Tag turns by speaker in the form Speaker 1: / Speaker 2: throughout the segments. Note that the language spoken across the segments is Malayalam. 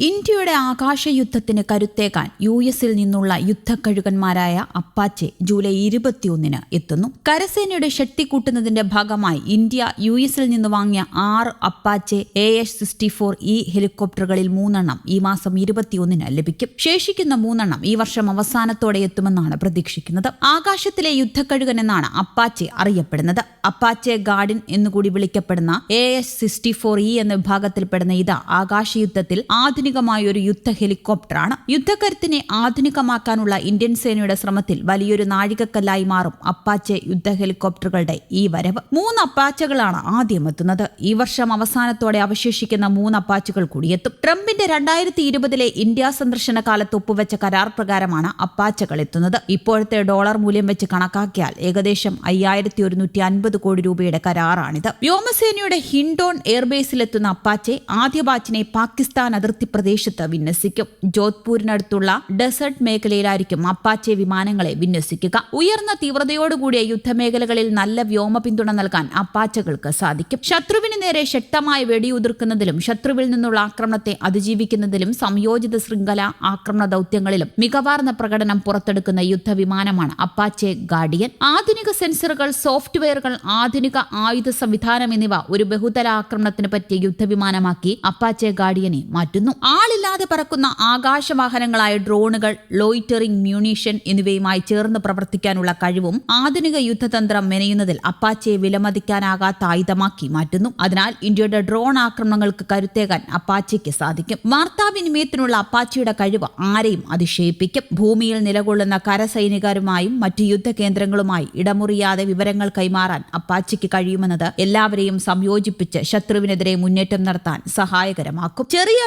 Speaker 1: ഇന്ത്യയുടെ ആകാശയുദ്ധത്തിന് കരുത്തേക്കാൻ യു എസിൽ നിന്നുള്ള യുദ്ധക്കഴുകന്മാരായ അപ്പാച്ചെ ജൂലൈ ഇരുപത്തിയൊന്നിന് എത്തുന്നു. കരസേനയുടെ ശക്തി കൂട്ടുന്നതിന്റെ ഭാഗമായി ഇന്ത്യ യു എസിൽ നിന്ന് വാങ്ങിയ ആറ് Apache A H sixty four E ഹെലികോപ്റ്ററുകളിൽ മൂന്നെണ്ണം ഈ മാസം ഇരുപത്തിയൊന്നിന് ലഭിക്കും. ശേഷിക്കുന്ന മൂന്നെണ്ണം ഈ വർഷം അവസാനത്തോടെ എത്തുമെന്നാണ് പ്രതീക്ഷിക്കുന്നത്. ആകാശത്തിലെ യുദ്ധക്കഴുകൻ എന്നാണ് അപ്പാച്ചെ അറിയപ്പെടുന്നത്. അപ്പാച്ചെ ഗാർഡിൻ എന്നുകൂടി വിളിക്കപ്പെടുന്ന A H sixty four E എന്ന വിഭാഗത്തിൽപ്പെടുന്ന ഇത് ആകാശയുദ്ധത്തിൽ ആധുനികമായ ഒരു യുദ്ധ ഹെലികോപ്റ്ററാണ്. യുദ്ധക്കരുത്തിനെ ആധുനികമാക്കാനുള്ള ഇന്ത്യൻ സേനയുടെ ശ്രമത്തിൽ വലിയൊരു നാഴികക്കല്ലായി മാറും അപ്പാച്ചെ യുദ്ധ ഹെലികോപ്റ്ററുകളുടെ ഈ വരവ്. മൂന്ന് അപ്പാച്ചകളാണ് ആദ്യം എത്തുന്നത്. ഈ വർഷം അവസാനത്തോടെ അവശേഷിക്കുന്ന മൂന്ന് അപ്പാച്ചുകൾ കൂടിയെത്തും ട്രംപിന്റെ രണ്ടായിരത്തി ഇരുപതിലെ ഇന്ത്യ സന്ദർശന കാലത്ത് ഒപ്പുവെച്ച കരാർ പ്രകാരമാണ് അപ്പാച്ചകൾ എത്തുന്നത്. ഇപ്പോഴത്തെ ഡോളർ മൂല്യം വെച്ച് കണക്കാക്കിയാൽ ഏകദേശം അയ്യായിരത്തി ഒരുന്നൂറ്റി അൻപത് കോടി രൂപയുടെ കരാറാണിത്. വ്യോമസേനയുടെ ഹിൻഡോൺ എയർബേസിലെത്തുന്ന അപ്പാച്ചെ ആദ്യ ബാച്ചിനെ പാകിസ്ഥാൻ അതിർത്തി പ്രദേശത്ത് വിന്യസിക്കും. ജോധ്പൂരിനടുത്തുള്ള ഡെസേർട്ട് മേഖലയിലായിരിക്കും അപ്പാച്ചെ വിമാനങ്ങളെ വിന്യസിക്കുക. ഉയർന്ന തീവ്രതയോടുകൂടിയ യുദ്ധമേഖലകളിൽ നല്ല വ്യോമ പിന്തുണ നൽകാൻ അപ്പാച്ചകൾക്ക് സാധിക്കും. ശത്രുവിന് നേരെ ശക്തമായി വെടിയുതിർക്കുന്നതിലും ശത്രുവിൽ നിന്നുള്ള ആക്രമണത്തെ അതിജീവിക്കുന്നതിലും സംയോജിത ശൃംഖല ആക്രമണ ദൗത്യങ്ങളിലും മികവാർന്ന പ്രകടനം പുറത്തെടുക്കുന്ന യുദ്ധവിമാനമാണ് അപ്പാച്ചെ ഗാർഡിയൻ. ആധുനിക സെൻസറുകൾ സോഫ്റ്റ്വെയറുകൾ ആധുനിക ആയുധ സംവിധാനം എന്നിവ ഒരു ബഹുതല ആക്രമണത്തിന് പറ്റിയ യുദ്ധവിമാനമാക്കി അപ്പാച്ചെ ഗാർഡിയനെ മാറ്റുന്നു. ആളില്ലാതെ പറക്കുന്ന ആകാശവാഹനങ്ങളായ ഡ്രോണുകൾ ലോയിറ്ററിംഗ് മ്യൂണീഷൻ എന്നിവയുമായി ചേർന്ന് പ്രവർത്തിക്കാനുള്ള കഴിവും ആധുനിക യുദ്ധതന്ത്രം മെനയുന്നതിൽ അപ്പാച്ചയെ വിലമതിക്കാനാകാത്ത ആയുധമാക്കി മാറ്റുന്നു. അതിനാൽ ഇന്ത്യയുടെ ഡ്രോൺ ആക്രമണങ്ങൾക്ക് കരുത്തേകാൻ അപ്പാച്ചയ്ക്ക് സാധിക്കും. വാർത്താവിനിമയത്തിനുള്ള അപ്പാച്ചയുടെ കഴിവ് ആരെയും അതിശയിപ്പിക്കും. ഭൂമിയിൽ നിലകൊള്ളുന്ന കരസൈനികരുമായും മറ്റ് യുദ്ധ കേന്ദ്രങ്ങളുമായി ഇടമുറിയാതെ വിവരങ്ങൾ കൈമാറാൻ അപ്പാച്ചയ്ക്ക് കഴിയുമെന്നത് എല്ലാവരെയും സംയോജിപ്പിച്ച് ശത്രുവിനെതിരെ മുന്നേറ്റം നടത്താൻ സഹായകരമാക്കും. ചെറിയ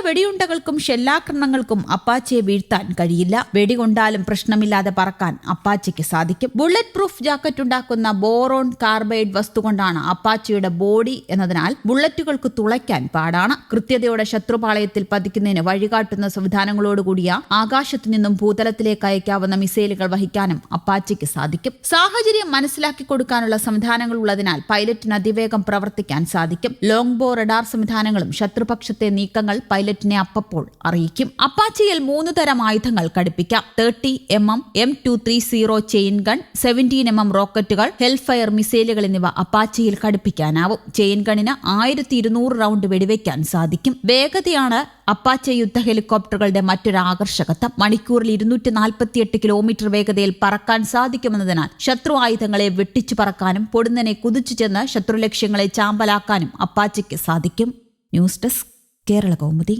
Speaker 1: വെടിയുണ്ടകൾക്കും ഷെല്ലാക്രമണങ്ങൾക്കും അപ്പാച്ചയെ വീഴ്ത്താൻ കഴിയില്ല. വെടികൊണ്ടാലും പ്രശ്നമില്ലാതെ പറക്കാൻ അപ്പാച്ചയ്ക്ക് സാധിക്കും. ബുള്ളറ്റ് പ്രൂഫ് ജാക്കറ്റ് ഉണ്ടാക്കുന്ന ബോറോൺ കാർബൈഡ് വസ്തു കൊണ്ടാണ് അപ്പാച്ചയുടെ ബോഡി എന്നതിനാൽ ബുള്ളറ്റുകൾക്ക് തുളയ്ക്കാൻ പാടാണ്. കൃത്യതയോടെ ശത്രുപാളയത്തിൽ പതിക്കുന്നതിന് വഴികാട്ടുന്ന സംവിധാനങ്ങളോടുകൂടിയ ആകാശത്തു നിന്നും ഭൂതലത്തിലേക്ക് അയക്കാവുന്ന മിസൈലുകൾ വഹിക്കാനും അപ്പാച്ചയ്ക്ക് സാധിക്കും. സാഹചര്യം മനസ്സിലാക്കി കൊടുക്കാനുള്ള സംവിധാനങ്ങൾ ഉള്ളതിനാൽ പൈലറ്റിന് അതിവേഗം പ്രവർത്തിക്കാൻ സാധിക്കും. ലോങ് ബോ റഡാർ സംവിധാനങ്ങളും ശത്രുപക്ഷത്തെ നീക്കങ്ങൾ പൈലറ്റിനെ അപ്പപ്പോൾ അറിയിക്കും. അപ്പാച്ചിയിൽ മൂന്ന് തരം ആയുധങ്ങൾ ഘടിപ്പിക്കാം. Thirty M M M two three zero chain gun seventeen M M റോക്കറ്റുകൾ hellfire മിസൈലുകൾ എന്നിവ അപ്പാച്ചിയിൽ ഘടിപ്പിക്കാനാവും. ചെയിൻ ഗണിന് ആയിരത്തി ഇരുന്നൂറ് റൗണ്ട് വെടിവെക്കാൻ സാധിക്കും. വേഗതയാണ് അപ്പാച്ച യുദ്ധ ഹെലികോപ്റ്ററുകളുടെ മറ്റൊരു ആകർഷകത്വം. മണിക്കൂറിൽ ഇരുന്നൂറ്റി നാൽപ്പത്തിയെട്ട് കിലോമീറ്റർ വേഗതയിൽ പറക്കാൻ സാധിക്കുമെന്നതിനാൽ ശത്രു ആയുധങ്ങളെ വെട്ടിച്ചു പറക്കാനും പൊടുന്നനെ കുതിച്ചു ചെന്ന് ശത്രു ലക്ഷ്യങ്ങളെ ചാമ്പലാക്കാനും അപ്പാച്ചയ്ക്ക് സാധിക്കും. News desk Kerala Kaumudi.